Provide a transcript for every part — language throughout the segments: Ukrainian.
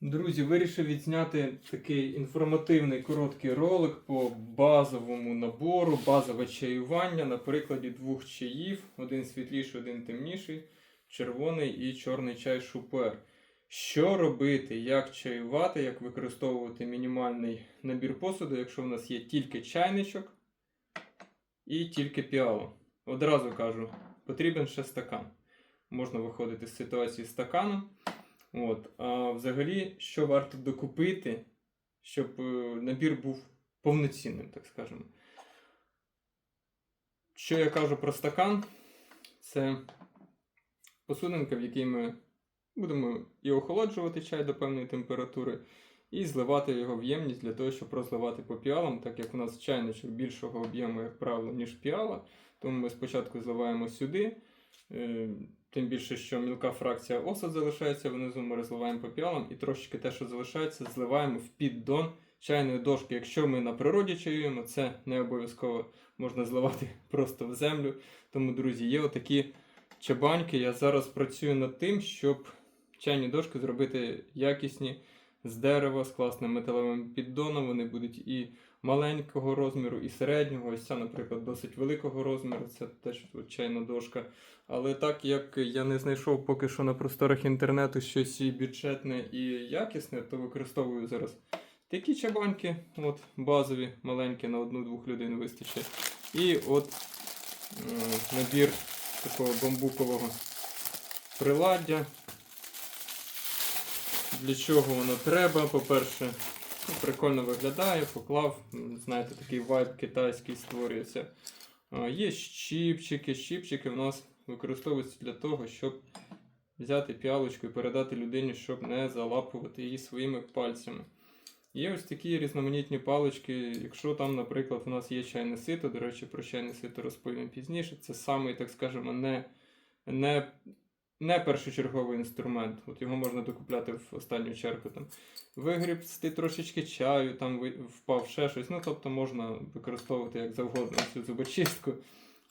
Друзі, вирішив відзняти такий інформативний короткий ролик по базовому набору, базове чаювання на прикладі двох чаїв: один світліший, один темніший, червоний і чорний чай шупер. Що робити, як чаювати, як використовувати мінімальний набір посуду, якщо в нас є тільки чайничок і тільки піало. Одразу кажу, потрібен ще стакан. Можна виходити з ситуації стаканом. От, а взагалі, що варто докупити, щоб е, набір був повноцінним, так скажемо. Що я кажу про стакан? Це посудинка, в якій ми будемо і охолоджувати чай до певної температури, і зливати його в ємність для того, щоб розливати по піалам, так як у нас чайничок більшого об'єму, як правило, ніж піала. Тому ми спочатку зливаємо сюди. Е, Тим більше, що мілка фракція осад залишається, внизу ми розливаємо по піалам і трошечки те, що залишається, зливаємо в піддон чайної дошки. Якщо ми на природі чаюємо, це не обов'язково можна зливати просто в землю. Тому, друзі, є отакі чабаньки. Я зараз працюю над тим, щоб чайні дошки зробити якісні з дерева, з класним металевим піддоном. Вони будуть і маленького розміру, і середнього. Ось ця, наприклад, досить великого розміру. Це теж от чайна дошка. Але так як я не знайшов поки що на просторах інтернету щось і бюджетне і якісне, то використовую зараз такі чабаньки, от базові, маленькі на одну-двох людей вистачить. І от е, набір такого бамбукового приладдя. Для чого воно треба? По-перше, прикольно виглядає, поклав, знаєте, такий вайб китайський створюється. Є щіпчики. Щіпчики в нас використовуються для того, щоб взяти піалочку і передати людині, щоб не залапувати її своїми пальцями. Є ось такі різноманітні палички. Якщо там, наприклад, у нас є чайне сито, до речі, про чайне сито розповім пізніше. Це самий, так скажемо, не, не, не першочерговий інструмент. От його можна докупляти в останню чергу. Там. Вигрібсти трошечки чаю, там впав ще щось. Ну, тобто можна використовувати як завгодно цю зубочистку,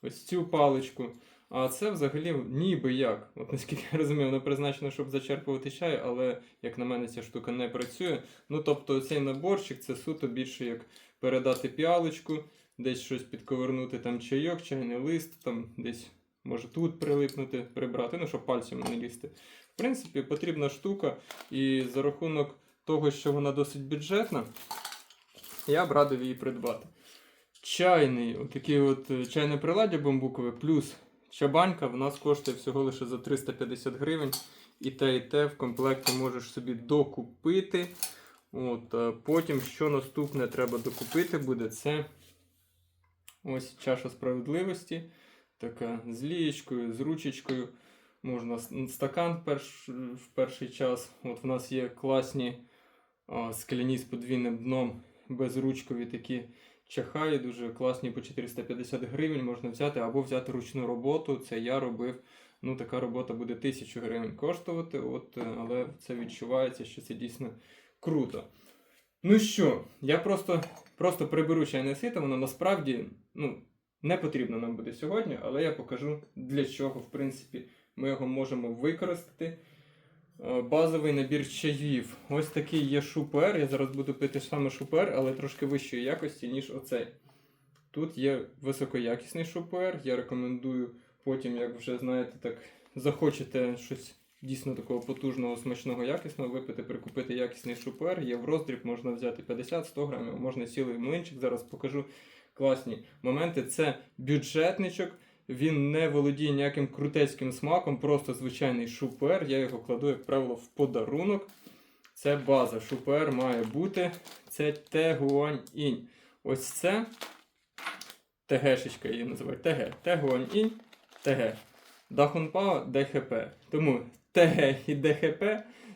ось цю паличку. А це взагалі ніби як. От наскільки я розумію, воно призначено, щоб зачерпувати чай, але як на мене ця штука не працює. Ну тобто цей наборчик це суто більше як передати піалочку, десь щось підковернути, там чайок, чайний лист, там десь може тут прилипнути, прибрати, ну щоб пальцем не лізти. В принципі, потрібна штука, і за рахунок того, що вона досить бюджетна, я б радив її придбати. Чайний, отакий от е, чайне приладдя бамбукове, плюс чабанька в нас коштує всього лише за 350 гривень. І те, і те в комплекті можеш собі докупити. От, е, потім, що наступне треба докупити буде, це ось чаша справедливості. Така з лієчкою, з ручечкою. Можна стакан перш, в перший час. От в нас є класні а, скляні з подвійним дном, безручкові такі чахаї, дуже класні по 450 гривень можна взяти, або взяти ручну роботу. Це я робив. Ну, така робота буде 1000 гривень коштувати, от, е, але це відчувається, що це дійсно круто. Ну що, я просто, просто приберу чайне сито, воно насправді ну, не потрібно нам буде сьогодні, але я покажу для чого, в принципі, ми його можемо використати. Е, Базовий набір чаїв. Ось такий є шупер. Я зараз буду пити саме шупер, але трошки вищої якості, ніж оцей. Тут є високоякісний шупер. Я рекомендую потім, як вже знаєте, так захочете щось дійсно такого потужного, смачного, якісного випити, прикупити якісний шупер. Є в роздріб, можна взяти 50-100 грамів, можна цілий млинчик. Зараз покажу класні моменти. Це бюджетничок. Він не володіє ніяким крутецьким смаком, просто звичайний шупер. Я його кладу, як правило, в подарунок. Це база. Шупер має бути. Це Тегуань інь. Ось це ТГшечка її називають. ТГ. Тегуань інь, ТГ. Дахунпао ДХП. Тому ТГ і ДХП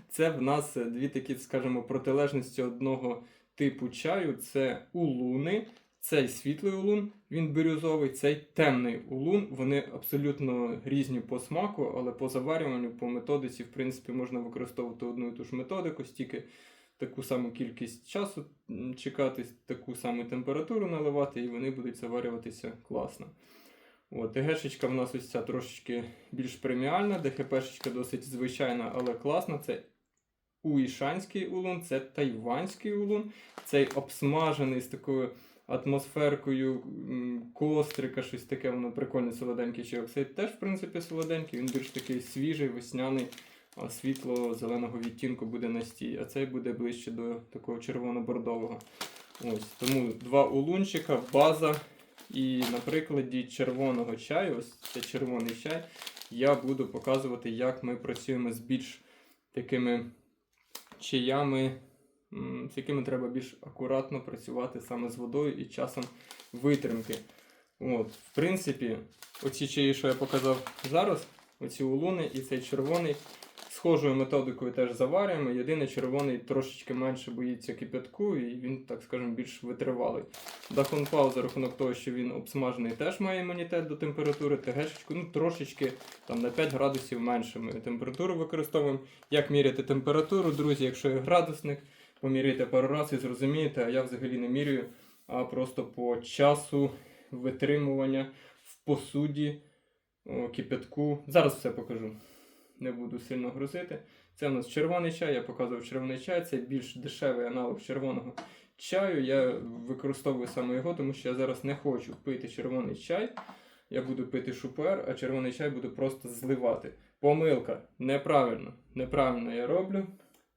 це в нас дві такі, скажімо, протилежності одного типу чаю. Це улуни. Цей світлий улун, він бірюзовий, цей темний улун. Вони абсолютно різні по смаку, але по заварюванню, по методиці, в принципі, можна використовувати одну і ту ж методику, стільки таку саму кількість часу чекати, таку саму температуру наливати, і вони будуть заварюватися класно. От, ДГшечка в нас ось ця трошечки більш преміальна, ДХПшечка досить звичайна, але класна. Це уішанський улун, це тайванський улун. Цей обсмажений з такою атмосферкою кострика, щось таке, воно прикольне солоденький чайок. Цей теж, в принципі, солоденький, він більш такий свіжий, весняний, а світло-зеленого відтінку буде настій, а цей буде ближче до такого червоно-бордового. Ось, тому два улунчика, база. І на прикладі червоного чаю, ось це червоний чай, я буду показувати, як ми працюємо з більш такими чаями, з якими треба більш акуратно працювати саме з водою і часом витримки. От, в принципі, оці чаї, що я показав зараз, оці улуни і цей червоний, схожою методикою теж заварюємо. Єдине, червоний трошечки менше боїться кипятку, і він, так скажемо, більш витривалий. Дахунпау за рахунок того, що він обсмажений, теж має імунітет до температури, ТГшечку, ну трошечки там на 5 градусів менше ми температуру використовуємо. Як міряти температуру, друзі, якщо є градусник, поміряйте пару разів і зрозумієте, а я взагалі не міряю, а просто по часу витримування в посуді, кипятку. Зараз все покажу. Не буду сильно грузити. Це у нас червоний чай, я показував червоний чай, це більш дешевий аналог червоного чаю. Я використовую саме його, тому що я зараз не хочу пити червоний чай. Я буду пити шупер, а червоний чай буду просто зливати. Помилка. Неправильно. Неправильно я роблю.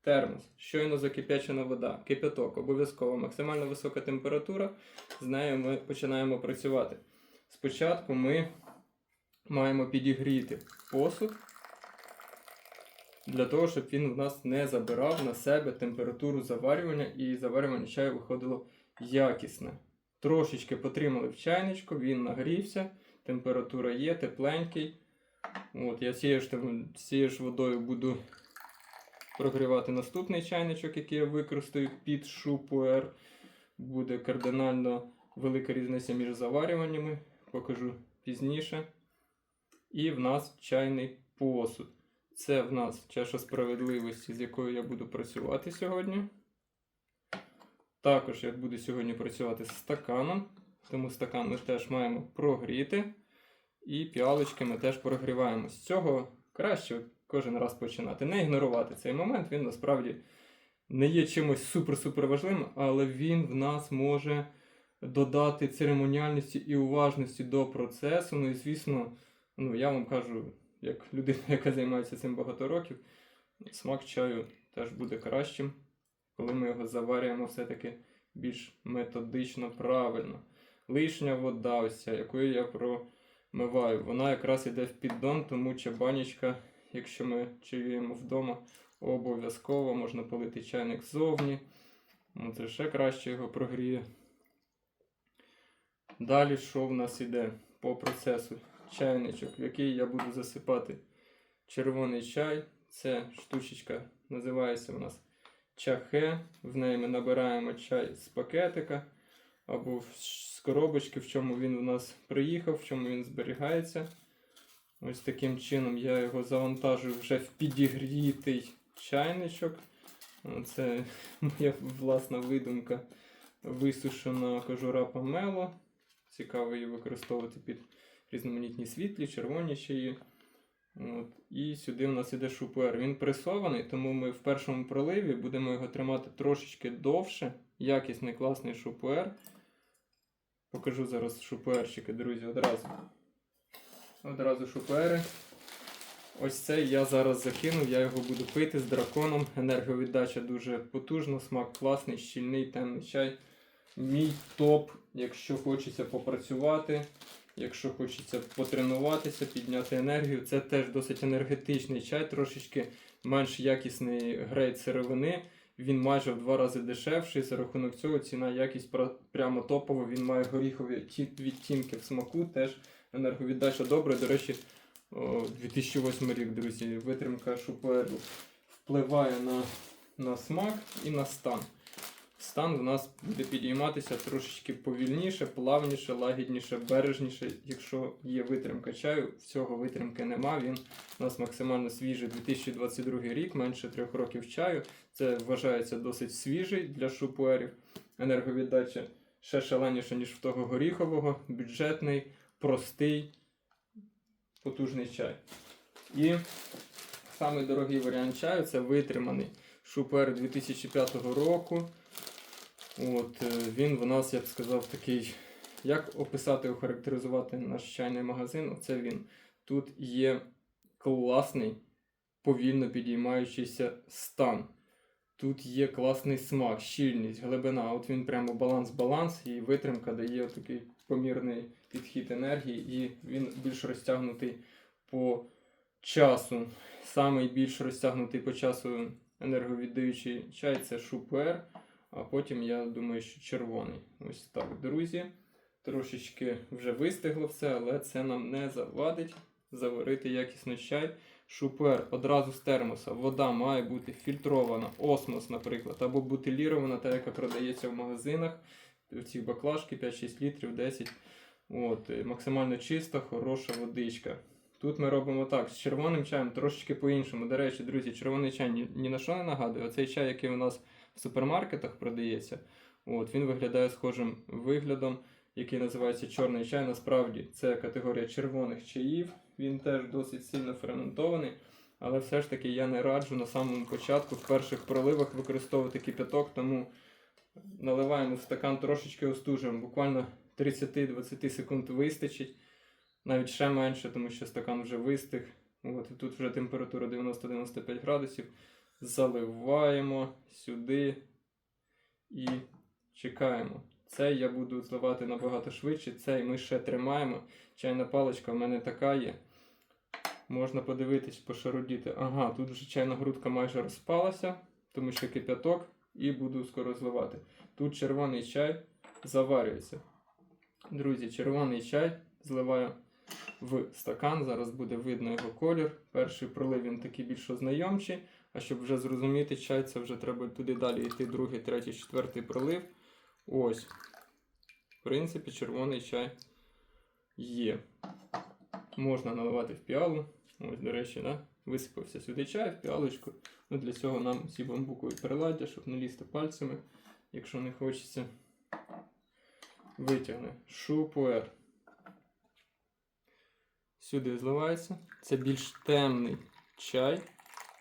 Термос. Щойно закип'ячена вода. Кипяток. Обов'язково максимально висока температура. З нею ми починаємо працювати. Спочатку ми маємо підігріти посуд для того, щоб він в нас не забирав на себе температуру заварювання і заварювання чаю виходило якісне. Трошечки потримали в чайничку, він нагрівся, температура є, тепленький. От, я цією ж, цією ж водою буду прогрівати наступний чайничок, який я використаю під шупуер. Буде кардинально велика різниця між заварюваннями, покажу пізніше. І в нас чайний посуд. Це в нас чаша справедливості, з якою я буду працювати сьогодні. Також я буду сьогодні працювати з стаканом, тому стакан ми теж маємо прогріти. І піалочки ми теж прогріваємо. З цього краще кожен раз починати. Не ігнорувати цей момент, він насправді не є чимось супер-супер важливим, але він в нас може додати церемоніальності і уважності до процесу. Ну і звісно, ну я вам кажу, як людина, яка займається цим багато років, смак чаю теж буде кращим, коли ми його заварюємо все-таки більш методично, правильно. Лишня вода, ось ця, якою я промиваю, вона якраз йде в піддон, тому чабанічка, якщо ми чаюємо вдома, обов'язково можна полити чайник ззовні. Ну, Це ще краще його прогріє. Далі, що в нас іде по процесу? Чайничок, в який я буду засипати червоний чай. Це штучечка називається у нас чахе. В неї ми набираємо чай з пакетика або з коробочки, в чому він у нас приїхав, в чому він зберігається. Ось таким чином я його завантажую вже в підігрітий чайничок. Це моя власна видумка висушена кожура помело. Цікаво її використовувати під різноманітні світлі, червоні чаї. От. І сюди в нас іде шупуер. Він пресований, тому ми в першому проливі будемо його тримати трошечки довше. Якісний класний шупуер. Покажу зараз шупуерчики, друзі, одразу. Одразу шупуери. Ось цей я зараз закинув, я його буду пити з драконом. Енерговіддача дуже потужна, смак класний, щільний, темний чай. Мій топ, якщо хочеться попрацювати, якщо хочеться потренуватися, підняти енергію. Це теж досить енергетичний чай, трошечки менш якісний грейд сировини. Він майже в два рази дешевший. За рахунок цього ціна якість прямо топова. Він має горіхові відтінки в смаку. Теж енерговіддача добра. До речі, 2008 рік, друзі. Витримка шупуеру впливає на, на смак і на стан. Стан в нас буде підійматися трошечки повільніше, плавніше, лагідніше, бережніше. Якщо є витримка чаю, в цього витримки нема. Він у нас максимально свіжий 2022 рік, менше трьох років чаю. Це вважається досить свіжий для шупуерів. Енерговіддача ще шаленіша, ніж в того горіхового, бюджетний, простий, потужний чай. І самий дорогий варіант чаю це витриманий шупер 2005 року. От, е, він в нас, я б сказав, такий. Як описати, охарактеризувати наш чайний магазин? Оце він. Тут є класний, повільно підіймаючийся стан. Тут є класний смак, щільність, глибина. От він прямо баланс-баланс, і витримка дає такий помірний підхід енергії, і він більш розтягнутий по часу. Самий більш розтягнутий по часу енерговіддаючий чай це шупер, а потім я думаю, що червоний. Ось так, друзі. Трошечки вже вистигло все, але це нам не завадить заварити якісно чай. Шупер одразу з термоса. Вода має бути фільтрована, осмос, наприклад, або бутилірована, та, яка продається в магазинах. Ці баклажки 5-6 літрів, 10. От, е, максимально чиста, хороша водичка. Тут ми робимо так, з червоним чаєм трошечки по-іншому. До речі, друзі, червоний чай ні, ні на що не нагадує. Оцей чай, який у нас в супермаркетах продається, от, він виглядає схожим виглядом, який називається чорний чай. Насправді це категорія червоних чаїв. Він теж досить сильно ферментований. Але все ж таки я не раджу на самому початку в перших проливах використовувати кипяток, тому наливаємо в стакан трошечки остужуємо, буквально 30-20 секунд вистачить, навіть ще менше, тому що стакан вже вистиг. От, тут вже температура 90-95 градусів. Заливаємо сюди і чекаємо. Цей я буду зливати набагато швидше, цей ми ще тримаємо. Чайна паличка в мене така є. Можна подивитись, пошарудіти. Ага, тут вже чайна грудка майже розпалася, тому що кип'яток, і буду скоро зливати. Тут червоний чай заварюється. Друзі, червоний чай зливаю в стакан. Зараз буде видно його колір. Перший пролив він такий більш ознайомчий. А щоб вже зрозуміти чай, це вже треба туди далі йти другий, третій, четвертий пролив. Ось. В принципі, червоний чай є. Можна наливати в піалу. Ось, до речі, да? Висипався сюди чай в піалочку. Ну, для цього нам ці бамбукові приладдя, щоб не лізти пальцями, якщо не хочеться. Витягне. Шупуер. Сюди зливається. Це більш темний чай.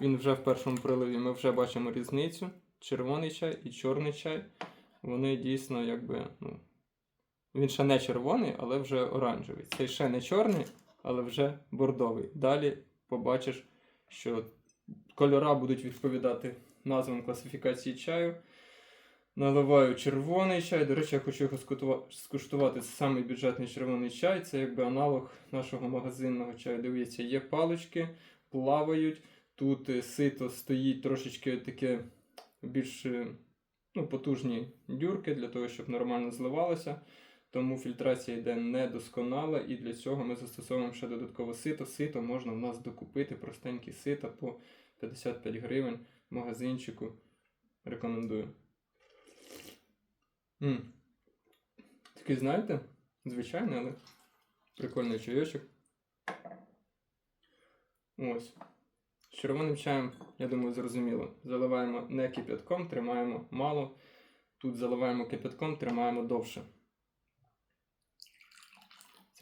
Він вже в першому приливі ми вже бачимо різницю. Червоний чай і чорний чай. Вони дійсно якби. ну, Він ще не червоний, але вже оранжевий. Цей ще не чорний, але вже бордовий. Далі побачиш, що кольора будуть відповідати назвам класифікації чаю. Наливаю червоний чай. До речі, я хочу його скуштувати. Це самий бюджетний червоний чай. Це якби аналог нашого магазинного чаю. Дивіться, є палички, плавають. Тут е, сито стоїть трошечки таке більш е, ну, потужні дюрки для того, щоб нормально зливалося. Тому фільтрація йде недосконала, і для цього ми застосовуємо ще додатково сито. Сито можна в нас докупити простенькі сита по 55 гривень в магазинчику. Рекомендую. м Такий, знаєте, звичайний, але прикольний чайочок. Ось. З червоним чаєм, я думаю, зрозуміло. Заливаємо не кипятком, тримаємо мало. Тут заливаємо кипятком, тримаємо довше.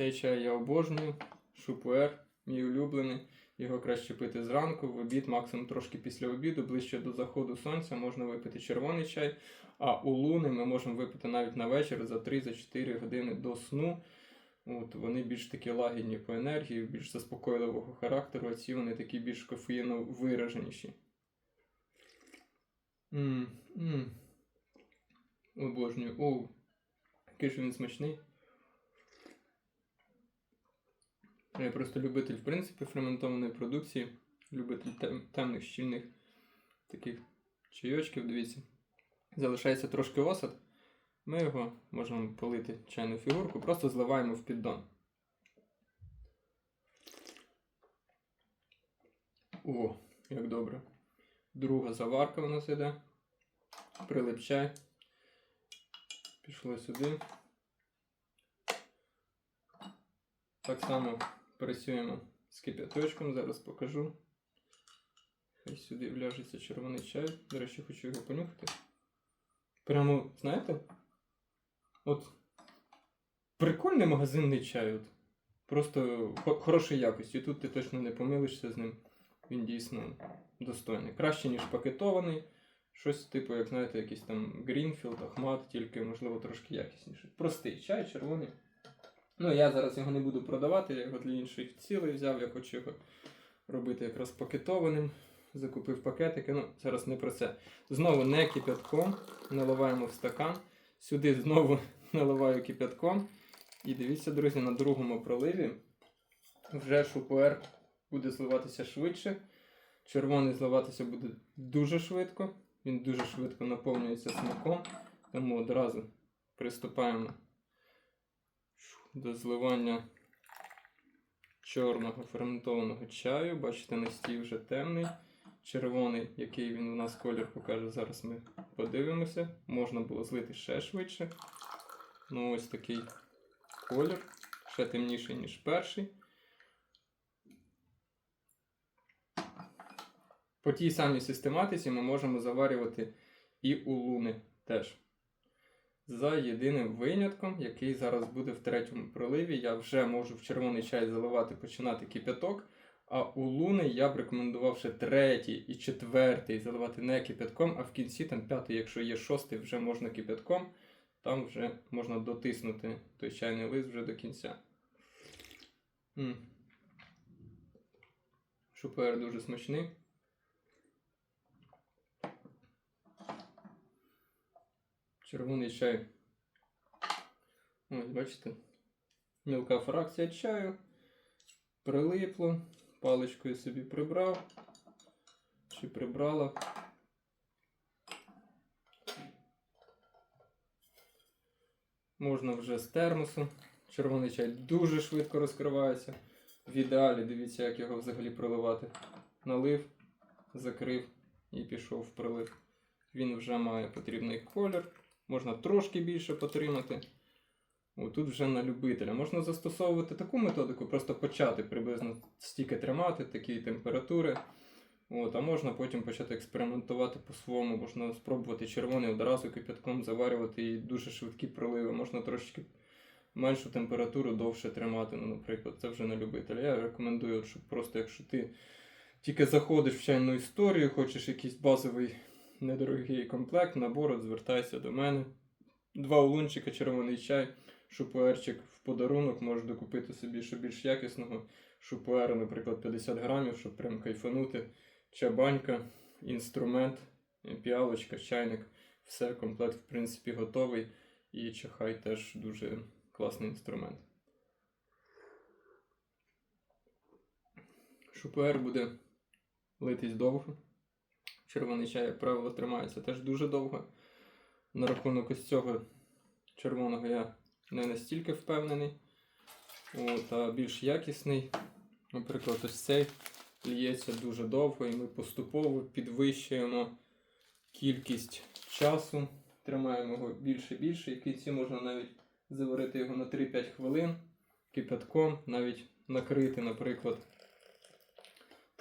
Цей чай я обожнюю. Шупуер, мій улюблений. Його краще пити зранку, в обід, максимум трошки після обіду, ближче до заходу сонця можна випити червоний чай. А у луни ми можемо випити навіть на вечір за 3-4 години до сну. От, вони більш такі лагідні по енергії, більш заспокійливого характеру, а ці вони такі більш кофеїно вираженіші. Обожнюю. Оу. Який ж він смачний. Я просто любитель, в принципі, ферментованої продукції, любитель тем- темних щільних таких чайочків, дивіться. Залишається трошки осад. Ми його можемо полити чайну фігурку, просто зливаємо в піддон. О, як добре. Друга заварка у нас іде. Прилип чай. Пішло сюди. Так само працюємо з кип'яточком, зараз покажу. Хай сюди вляжеться червоний чай. До речі, хочу його понюхати. Прямо, знаєте? От прикольний магазинний чай. От. Просто хо- хорошої якості. Тут ти точно не помилишся з ним. він дійсно достойний. Краще, ніж пакетований. Щось типу, як знаєте, якийсь там Greenfield, Ахмат, тільки, можливо, трошки якісніший. Простий чай, червоний. Ну, я зараз його не буду продавати, я його для інших цілей взяв, я хочу його робити якраз пакетованим. Закупив пакетики, ну зараз не про це. Знову не кипятком, наливаємо в стакан. Сюди знову наливаю кипятком. І дивіться, друзі, на другому проливі вже шупуер буде зливатися швидше. Червоний зливатися буде дуже швидко. Він дуже швидко наповнюється смаком. Тому одразу приступаємо до зливання чорного ферментованого чаю. Бачите, настій вже темний. Червоний, який він у нас колір покаже, зараз ми подивимося. Можна було злити ще швидше. Ну, ось такий колір, ще темніший, ніж перший. По тій самій систематиці ми можемо заварювати і улуни теж. За єдиним винятком, який зараз буде в третьому проливі, я вже можу в червоний чай заливати, починати кипяток. А у луни я б рекомендував ще третій і четвертий заливати не кипятком, а в кінці, там п'ятий, якщо є шостий, вже можна кипятком. Там вже можна дотиснути той чайний лист вже до кінця. Шупер дуже смачний. Червоний чай. Ось, бачите? Мілка фракція чаю. Прилипло. Паличкою собі прибрав. Чи прибрала. Можна вже з термосу. Червоний чай дуже швидко розкривається. В ідеалі, дивіться, як його взагалі проливати. Налив, закрив і пішов в прилив. Він вже має потрібний колір. Можна трошки більше потримати. О, тут вже на любителя. Можна застосовувати таку методику, просто почати приблизно стільки тримати, такі температури. От, а можна потім почати експериментувати по-своєму. Можна спробувати червоний одразу кипятком заварювати і дуже швидкі проливи. Можна трошечки меншу температуру довше тримати. Ну, наприклад, це вже на любителя. Я рекомендую, щоб просто якщо ти тільки заходиш в чайну історію, хочеш якийсь базовий недорогий комплект, набор, от звертайся до мене. Два улунчика, червоний чай, шупуерчик в подарунок, можеш докупити собі що більш якісного шупуера, наприклад, 50 грамів, щоб прям кайфанути. Чабанька, інструмент, піалочка, чайник. Все, комплект, в принципі, готовий. І чахай теж дуже класний інструмент. Шупуер буде литись довго. Червоний чай, як правило, тримається теж дуже довго. На рахунок ось цього червоного я не настільки впевнений. От, а більш якісний, наприклад, ось цей лється дуже довго, і ми поступово підвищуємо кількість часу, тримаємо його більше і більше. І в кінці можна навіть заварити його на 3-5 хвилин кипятком, навіть накрити, наприклад,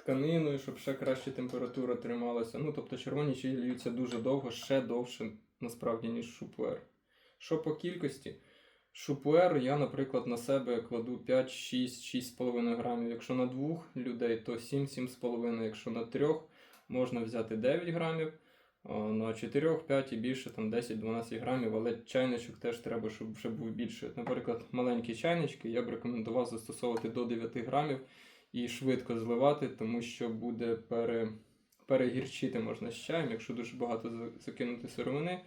тканиною, щоб ще краще температура трималася. Ну, тобто червоні чаї льються дуже довго, ще довше, насправді, ніж шупуер. Що по кількості? Шупуер я, наприклад, на себе кладу 5, 6, 6,5 грамів. Якщо на двох людей, то 7, 7,5. Якщо на трьох, можна взяти 9 грамів. На 4, 5 і більше, там 10-12 грамів, але чайничок теж треба, щоб вже був більше. Наприклад, маленькі чайнички я б рекомендував застосовувати до 9 грамів і швидко зливати, тому що буде пере, перегірчити можна з чаєм, якщо дуже багато закинути сировини.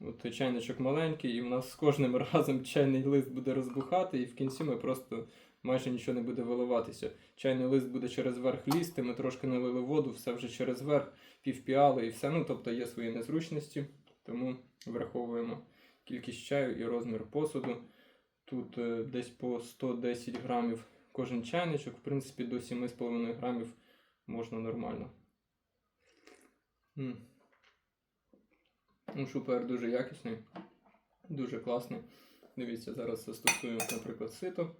От чайничок маленький, і в нас з кожним разом чайний лист буде розбухати, і в кінці ми просто майже нічого не буде виливатися. Чайний лист буде через верх лізти, ми трошки налили воду, все вже через верх, півпіали і все. Ну, тобто є свої незручності, тому враховуємо кількість чаю і розмір посуду. Тут е, десь по 110 грамів кожен чайничок, в принципі, до 7,5 грамів можна нормально. М. Ну, шупер дуже якісний, дуже класний. Дивіться, зараз застосую, наприклад, сито.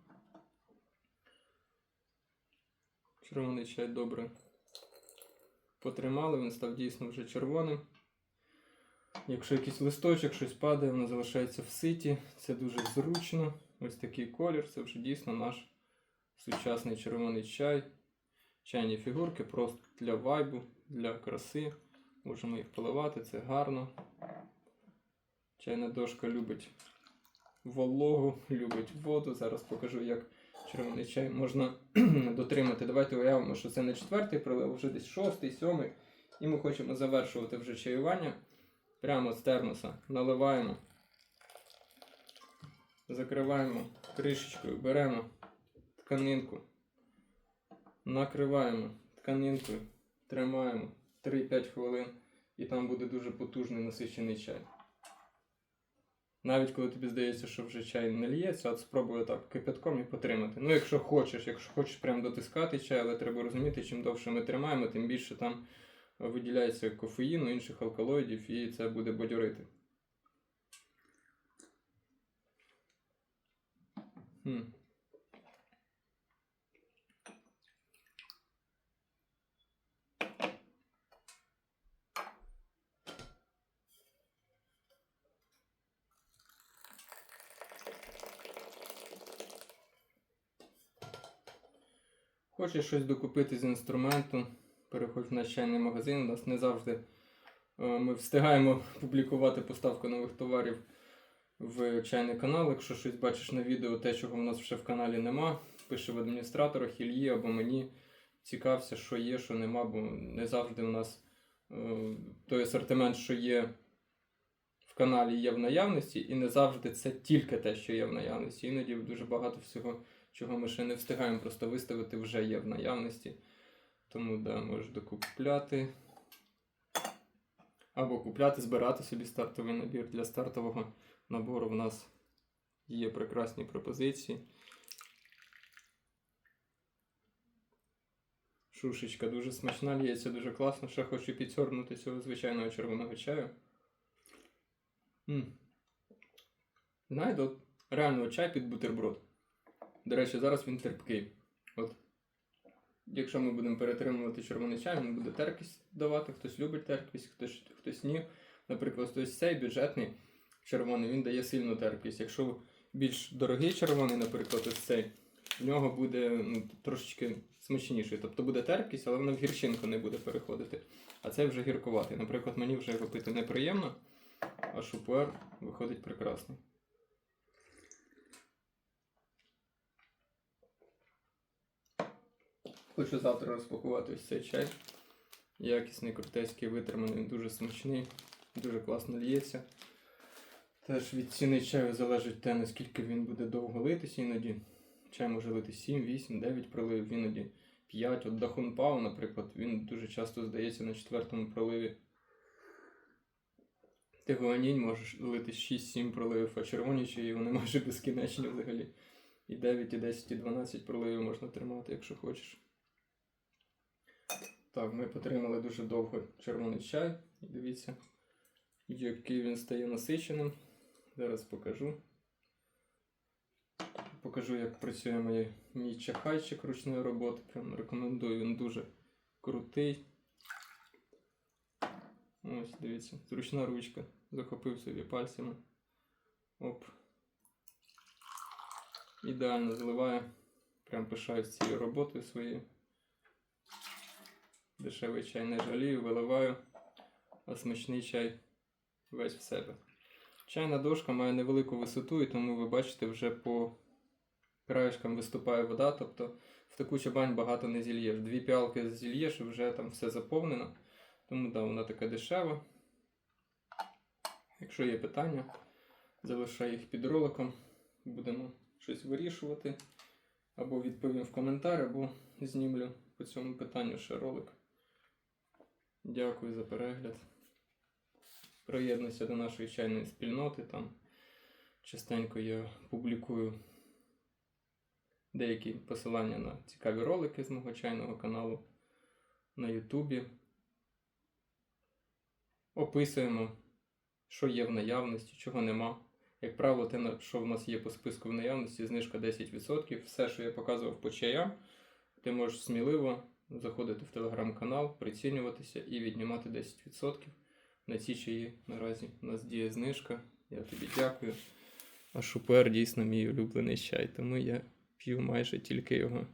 Червоний чай добре потримали, він став дійсно вже червоним. Якщо якийсь листочок, щось падає, воно залишається в ситі. Це дуже зручно. Ось такий колір, це вже дійсно наш сучасний червоний чай. чайні фігурки, просто для вайбу, для краси. Можемо їх поливати, це гарно. Чайна дошка любить вологу, любить воду. Зараз покажу, як червоний чай можна дотримати. Давайте уявимо, що це не четвертий прилив, вже десь шостий, сьомий. І ми хочемо завершувати вже чаювання. Прямо з термоса наливаємо, закриваємо кришечкою, беремо тканинку, накриваємо тканинкою, тримаємо 3-5 хвилин, і там буде дуже потужний насичений чай. Навіть коли тобі здається, що вже чай не ліється, от спробуй так кипятком і потримати. Ну, якщо хочеш, якщо хочеш прям дотискати чай, але треба розуміти, чим довше ми тримаємо, тим більше там виділяється кофеїну, інших алкалоїдів, і це буде бадьорити. Хм. Хочеш щось докупити з інструменту, переходь в наш магазин. У нас не завжди е, ми встигаємо публікувати поставку нових товарів в чайний канал. Якщо щось бачиш на відео, те, чого в нас ще в каналі нема, пише в адміністраторах Ільї або мені. Цікався, що є, що нема, бо не завжди у нас е, той асортимент, що є в каналі, є в наявності, і не завжди це тільки те, що є в наявності. Іноді дуже багато всього, чого ми ще не встигаємо просто виставити, вже є в наявності. Тому да, можеш докупляти. Або купляти, збирати собі стартовий набір. Для стартового набору в нас є прекрасні пропозиції. Шушечка дуже смачна, ліється дуже класно. Ще хочу підсорбнути цього звичайного червоного чаю. Знаєте, реально чай під бутерброд. До речі, зараз він терпкий. От. Якщо ми будемо перетримувати червоний чай, він буде терпкість давати. Хтось любить терпкість, хтось, хтось ні. Наприклад, ось цей бюджетний червоний, він дає сильну терпкість. Якщо більш дорогий червоний, наприклад, ось цей, в нього буде ну, трошечки смачніший. Тобто буде терпкість, але вона в гірчинку не буде переходити. А цей вже гіркуватий. Наприклад, мені вже його пити неприємно, а шупуар виходить прекрасний. Хочу завтра розпакувати ось цей чай. Якісний крутецький витриманий, дуже смачний, дуже класно лється. Теж від ціни чаю залежить те, наскільки він буде довго литися іноді. Чай може лити 7, 8, 9 проливів, іноді 5. От Дахун Пау, наприклад, він дуже часто здається на четвертому проливі. Тигуанінь може лити 6-7 проливів, а червоні чаї вони майже безкінечні взагалі. І 9, і 10, і 12 проливів можна тримати, якщо хочеш. Так, ми потримали дуже довго червоний чай. Дивіться, який він стає насиченим. Зараз покажу. Покажу, як працює моє, мій чахайчик ручної роботи. Прям рекомендую, він дуже крутий. Ось, дивіться, зручна ручка. Захопив собі пальцями. Оп. Ідеально зливає. Прям пишаюсь цією роботою своєю. Дешевий чай не жалію, виливаю, смачний чай весь в себе. Чайна дошка має невелику висоту, і тому ви бачите, вже по краєшкам виступає вода, тобто в таку чабань багато не зільєш. Дві піалки зільєш і вже там все заповнено. Тому да, вона така дешева. Якщо є питання, залишаю їх під роликом. Будемо щось вирішувати. Або відповім в коментар, або знімлю по цьому питанню ще ролик. Дякую за перегляд. Приєднуйся до нашої чайної спільноти. Там частенько я публікую деякі посилання на цікаві ролики з мого чайного каналу на Ютубі. Описуємо, що є в наявності, чого нема. Як правило, те, що в нас є по списку в наявності, знижка 10%. Все, що я показував по чаям, ти можеш сміливо заходити в телеграм-канал, прицінюватися і віднімати 10%. На ці чаї наразі у нас діє знижка. Я тобі дякую. А шупер дійсно мій улюблений чай, тому я п'ю майже тільки його.